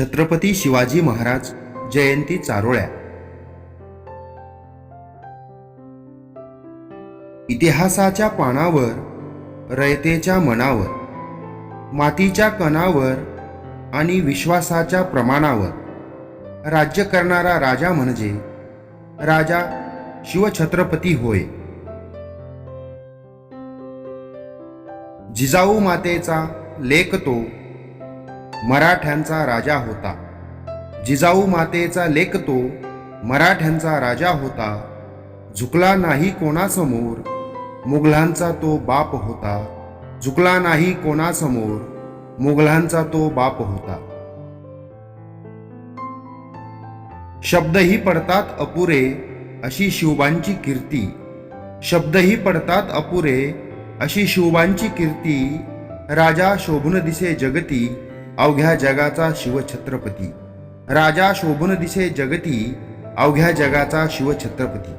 छत्रपती शिवाजी महाराज जयंती चारोळ्या. इतिहासाच्या पानावर रयतेच्या मनावर मातीच्या कणावर आणि विश्वासाच्या प्रमाणावर राज्य करणारा राजा म्हणजे राजा शिवछत्रपती होय. जिजाऊ मातेचा लेक तो मराठ्यांचा राजा होता. जिजाऊ मातेचा लेक तो मराठ्यांचा राजा होता. झुकला नाही कोणासमोर मुघलांचा तो बाप होता. झुकला नाही कोणासमोर मुघलांचा तो बाप होता. शब्दही पडतात अपुरे अशी शिवबांची कीर्ती. शब्दही पडतात अपुरे अशी शिवबांची कीर्ती. राजा शोभून दिसे जगती. अवघ्या जगाचा शिवछत्रपती. राजा शोभन दिसे जगती अवघ्या जगाचा शिवछत्रपती.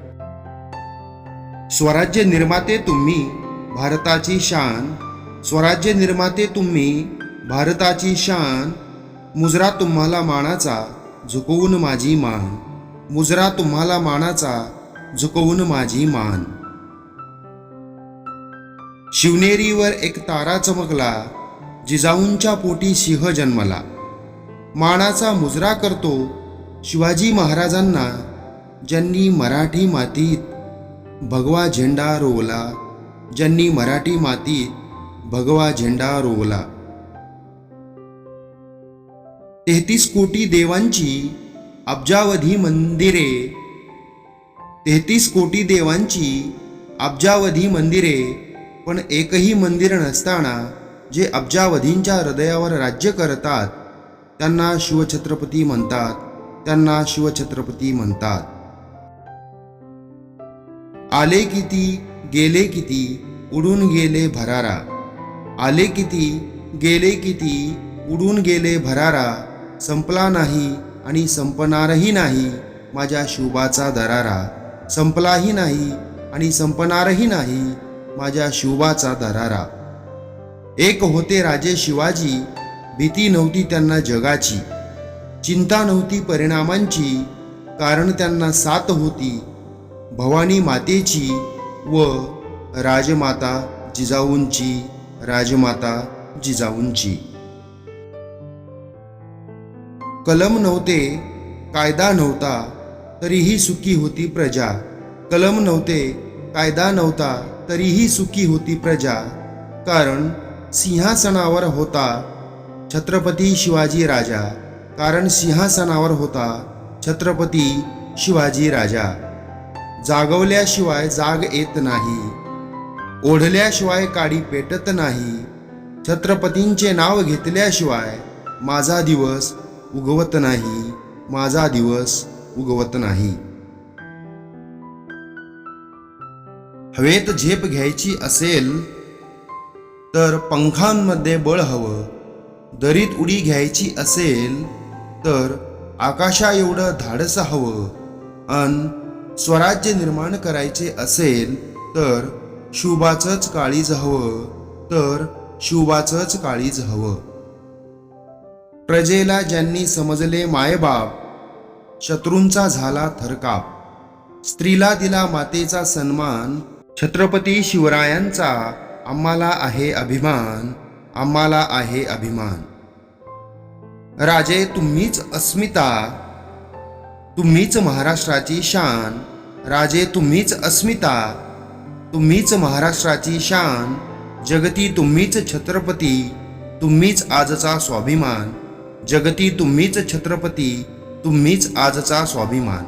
स्वराज्य निर्माते तुम्ही भारताची शान. स्वराज्य निर्माते तुम्ही भारताची शान. मुजरा तुम्हाला मानाचा झुकवून माझी मान. मुजरा तुम्हाला मानाचा झुकवून माझी मान. शिवनेरीवर एक तारा चमकला. जिजाऊंच्या पोटी सिंह जन्मला. मानाचा मुजरा करतो शिवाजी महाराजांना ज्यांनी मराठी मातीत भगवा झेंडा रोवला. ज्यांनी मराठी मातीत भगवा झेंडा रोवला. तेहतीस कोटी देवांची अब्जावधी मंदिरे. तेहतीस कोटी देवांची अब्जावधी मंदिरे पण एकही मंदिर नसताना जे अब्जावधींच्या हृदयावर राज्य करतात त्यांना शिवछत्रपती म्हणतात. त्यांना शिवछत्रपती म्हणतात. आले किती गेले किती उडून गेले भरारा. आले किती गेले किती उडून गेले भरारा. संपला नाही आणि संपणारही नाही माझ्या शिवबाचा दरारा. संपलाही नाही आणि संपणारही नाही माझ्या शिवबाचा दरारा. एक होते राजे शिवाजी भीती नव्हती त्यांना जगाची चिंता नव्हती परिणामांची कारण त्यांना साथ होती भवानी मातेची व राजमाता जिजाऊंची राजमाता जिजाऊंची. कलम नव्हते कायदा नव्हता तरीही सुखी होती प्रजा. कलम नव्हते कायदा नव्हता तरीही सुखी होती प्रजा. कारण सिंहासनावर होता छत्रपती शिवाजी राजा. कारण सिंहासनावर होता छत्रपती शिवाजी राजा. जागवल्याशिवाय जाग येत नाही. ओढल्याशिवाय काडी पेटत नाही. छत्रपतींचे नाव घेतल्याशिवाय माझा दिवस उगवत नाही. माझा दिवस उगवत नाही. हवेत झेप घ्यायची असेल तर पंखांमध्ये बळ हवं. दरीत उडी घ्यायची असेल तर आकाशा एवढं धाडस हवं. अन स्वराज्य निर्माण करायचे असेल तर शुभाचंच काळीज हवं. तर शुभाचंच काळीज हवं. प्रजेला ज्यांनी समजले मायबाप शत्रूंचा झाला थरकाप. स्त्रीला दिला मातेचा सन्मान छत्रपती शिवरायांचा आम्हाला आहे अभिमान आम्हाला आहे अभिमान. राजे तुम्हीच अस्मिता तुम्हीच महाराष्ट्राची शान. राजे तुम्हीच अस्मिता तुम्हीच महाराष्ट्राची शान. जगती तुम्हीच छत्रपती तुम्हीच आजचा स्वाभिमान. जगती तुम्हीच छत्रपती तुम्हीच आजचा स्वाभिमान.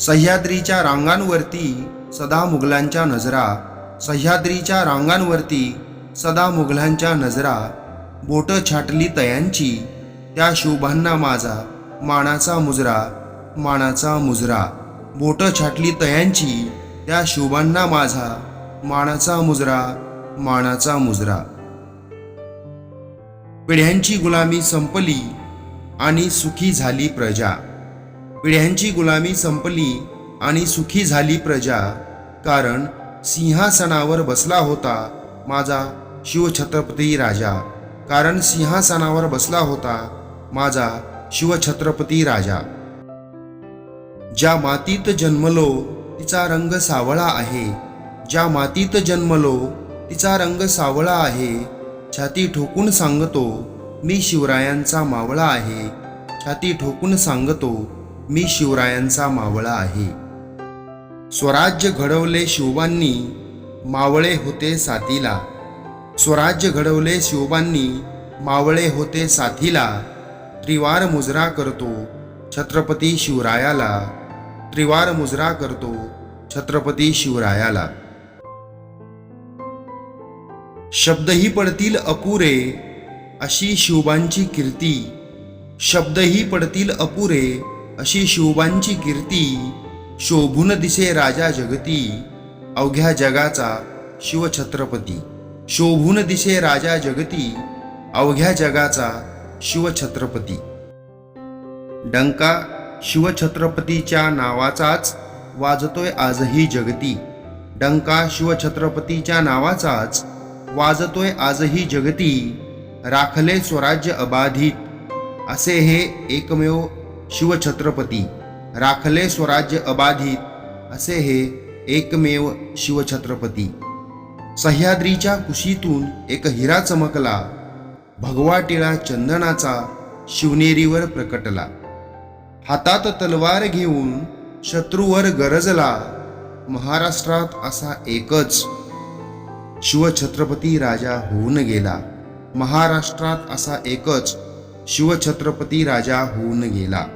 सह्याद्रीच्या रांगांवरती सदा मुघलांच्या नजरा सह्याद्रीच्या रांगांवरती सदा मुघलांच्या नजरा बोट छाटली तयांची त्या शोभांना माझा मानाचा मुजरा मानाचा मुजरा. बोट छाटली तयांची त्या शोभांना माझा मानाचा मुजरा मानाचा मुजरा. पिढ्यांची गुलामी संपली आणि सुखी झाली प्रजा. पिढ्यांची गुलामी संपली आणि सुखी झाली प्रजा. कारण सिंहासनावर बसला होता माझा शिवछत्रपती राजा. कारण सिंहासनावर बसला होता माझा शिवछत्रपती राजा. ज्या मातीत जन्मलो तिचा रंग सावळा आहे. ज्या मातीत जन्मलो तिचा रंग सावळा आहे. छाती ठोकून सांगतो मी शिवरायांचा मावळा आहे. छाती ठोकून सांगतो मी शिवरायांचा मावळा आहे. स्वराज्य घडवले शिवबांनी मावळे होते साथीला. स्वराज्य घडवले शिवबांनी मावळे होते साथीला. त्रिवार मुजरा करतो छत्रपती शिवरायाला. त्रिवार मुजरा करतो छत्रपती शिवरायाला. शब्दही पडतील अपुरे अशी शिवबांची कीर्ती. शब्दही पडतील अपुरे अशी शिवबांची कीर्ती. शोभून दिसे राजा जगती अवघ्या जगाचा शिवछत्रपती. शोभून दिसे राजा जगती अवघ्या जगाचा शिवछत्रपती. डंका शिवछत्रपतीच्या नावाचाच वाजतोय आजही जगती. डंका शिवछत्रपतीच्या नावाचाच वाजतोय आजही जगती. राखले स्वराज्य अबाधित असे हे एकमेव शिवछत्रपती. राखले स्वराज्य अबाधित असे हे एकमेव शिवछत्रपती. सह्याद्रीच्या कुशीतून एक हिरा चमकला भगवा टिळा चंदनाचा शिवनेरीवर प्रकटला. हातात तलवार घेऊन शत्रूवर गरजला महाराष्ट्रात असा एकच शिवछत्रपती राजा होऊन गेला. महाराष्ट्रात असा एकच शिवछत्रपती राजा होऊन गेला.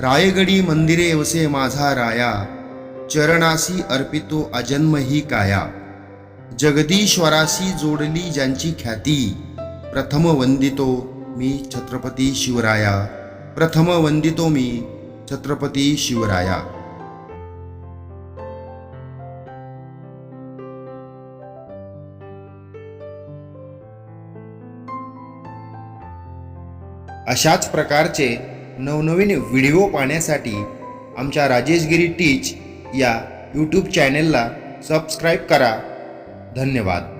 रायगडी मंदिरे वसे माझा राया चरणासी अर्पितो अजन्म ही काया. जगदीश्वराशी जोडली ज्यांची ख्याती प्रथम वंदितो मी छत्रपती शिवराया प्रथम वंदितो मी छत्रपती शिवराया. अशाच प्रकारचे नवनवीन व्हिडिओ पाहण्यासाठी आमच्या राजेशगिरी टीच या यूट्यूब चॅनेलला सबस्क्राईब करा. धन्यवाद.